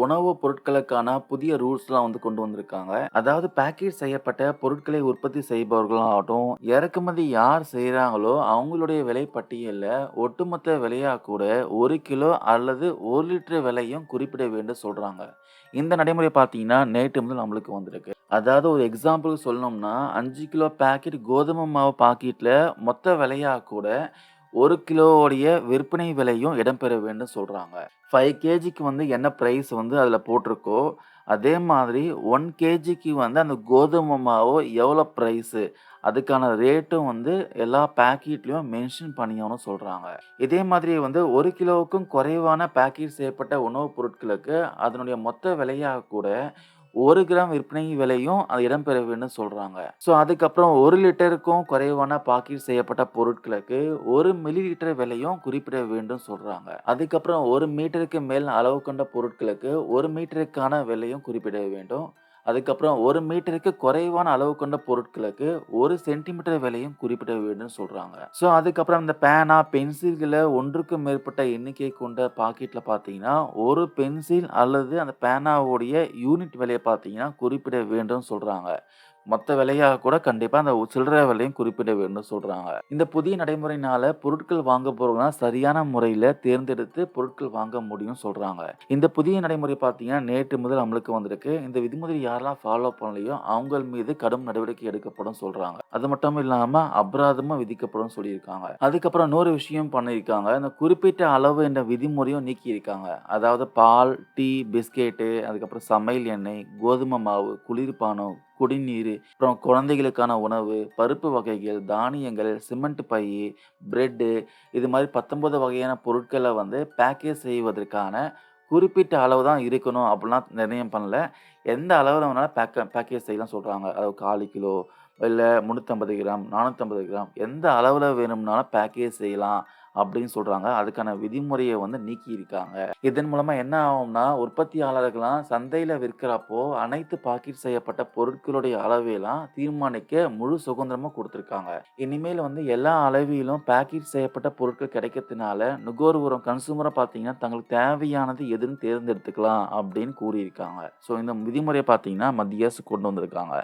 உணவுப் பொருட்களுக்கான புதிய ரூல்ஸ்லாம் வந்து கொண்டு வந்திருக்காங்க. அதாவது பேக்கேஜ் செய்யப்பட்ட பொருட்களை உற்பத்தி செய்பவர்களாகட்டும், இறக்குமதி யார் செய்கிறாங்களோ அவங்களுடைய விலை பட்டியலில் ஒட்டுமொத்த விலையாக கூட ஒரு கிலோ அல்லது ஒரு லிட்டர் விலையும் குறிப்பிட வேண்டும் சொல்கிறாங்க இந்த நடைமுறை பார்த்தீங்கன்னா, நேற்று முதல் நம்மளுக்கு வந்திருக்கு. அதாவது ஒரு எக்ஸாம்பிள் சொல்லணும்னா, அஞ்சு கிலோ பாக்கெட் கோதுமை மாவு பாக்கெட்டில் மொத்த விலையாக கூட ஒரு கிலோவுடைய விற்பனை விலையும் இடம்பெற வேண்டும் சொல்கிறாங்க ஃபைவ் கேஜிக்கு வந்து என்ன ப்ரைஸ் வந்து அதில் போட்டிருக்கோ, அதே மாதிரி ஒன் கேஜிக்கு வந்து அந்த கோதுமை மாவு எவ்வளோ ப்ரைஸு அதுக்கான ரேட்டும் வந்து எல்லா பேக்கெட்லேயும் மென்ஷன் பண்ணியவனும் சொல்கிறாங்க இதே மாதிரி வந்து ஒரு கிலோவுக்கும் குறைவான பேக்கெட் செய்யப்பட்ட உணவுப் பொருட்களுக்கு அதனுடைய மொத்த விலையாக கூட ஒரு கிராம் விற்பனை விலையும் அது இடம்பெற வேண்டும் சொல்றாங்க. ஸோ அதுக்கப்புறம் ஒரு லிட்டருக்கும் குறைவான பாக்கெட் செய்யப்பட்ட பொருட்களுக்கு ஒரு மில்லி லிட்டர் விலையும் குறிப்பிட வேண்டும் சொல்றாங்க. அதுக்கப்புறம் ஒரு மீட்டருக்கு மேல் அளவு கொண்ட பொருட்களுக்கு ஒரு மீட்டருக்கான விலையும் குறிப்பிட வேண்டும். அதுக்கப்புறம் ஒரு மீட்டருக்கு குறைவான அளவு கொண்ட பொருட்களுக்கு ஒரு சென்டிமீட்டர் விலையும் குறிப்பிட வேண்டும் சொல்றாங்க. ஸோ அதுக்கப்புறம் இந்த பேனா, பென்சில்களை ஒன்றுக்கும் மேற்பட்ட எண்ணிக்கை கொண்ட பாக்கெட்ல பார்த்தீங்கன்னா, ஒரு பென்சில் அல்லது அந்த பேனாவுடைய யூனிட் விலையை பார்த்தீங்கன்னா, குறிப்பிட வேண்டும் சொல்றாங்க. மொத்த விலையாக கூட கண்டிப்பாக அந்த சில்லறை விலையும் குறிப்பிட வேண்டும் சொல்கிறாங்க இந்த புதிய நடைமுறையினால பொருட்கள் வாங்க போறவங்கலாம் சரியான முறையில் தேர்ந்தெடுத்து பொருட்கள் வாங்க முடியும்னு சொல்கிறாங்க இந்த புதிய நடைமுறை பார்த்தீங்கன்னா, நேற்று முதல் அமலுக்கு வந்திருக்கு. இந்த விதிமுறை யாரெல்லாம் ஃபாலோ பண்ணலையோ அவங்க மீது கடும் நடவடிக்கை எடுக்கப்படும் சொல்கிறாங்க அது மட்டும் இல்லாமல் அபராதமும் விதிக்கப்படும் சொல்லியிருக்காங்க. அதுக்கப்புறம் இன்னொரு விஷயம் பண்ணியிருக்காங்க. இந்த குறிப்பிட்ட அளவு என்ற விதிமுறையும் நீக்கியிருக்காங்க. அதாவது பால், டீ, பிஸ்கெட்டு, அதுக்கப்புறம் சமையல் எண்ணெய், கோதுமை மாவு, குளிர்பானம், குடிநீர், அப்புறம் குழந்தைகளுக்கான உணவு, பருப்பு வகைகள், தானியங்கள், சிமெண்ட் பை, பிரெட்டு இது மாதிரி பத்தொன்பது வகையான பொருட்களை வந்து பேக்கேஜ் செய்வதற்கான குறிப்பிட்ட அளவு தான் இருக்கணும் அப்படிலாம் நிர்ணயம் பண்ணல. எந்த அளவில் வேணாலும் பேக்க பேக்கேஜ் செய்யலாம் சொல்கிறாங்க அதாவது 1/4 கிலோ இல்லை முந்நூற்றம்பது கிராம், 450 கிராம் எந்த அளவில் வேணும்னாலும் பேக்கேஜ் செய்யலாம் அப்படின்னு சொல்றாங்க. அதுக்கான விதிமுறையை வந்து நீக்கி இருக்காங்க இதன் மூலமா என்ன ஆகும்னா, உற்பத்தியாளர்கள்லாம் சந்தையில விற்கிறப்போ அனைத்து பாக்கெட் செய்யப்பட்ட பொருட்களுடைய அளவையெல்லாம் தீர்மானிக்க முழு சுதந்திரமும் கொடுத்துருக்காங்க இனிமேல் வந்து எல்லா அளவிலும் பேக்கெட் செய்யப்பட்ட பொருட்கள் கிடைக்கிறதுனால நுகர்வோரும் கன்சூமரை பார்த்தீங்கன்னா, தங்களுக்கு தேவையானது எதுன்னு தேர்ந்தெடுத்துக்கலாம் அப்படின்னு கூறியிருக்காங்க. ஸோ இந்த விதிமுறையை பார்த்தீங்கன்னா, மத்திய அரசு கொண்டு வந்திருக்காங்க.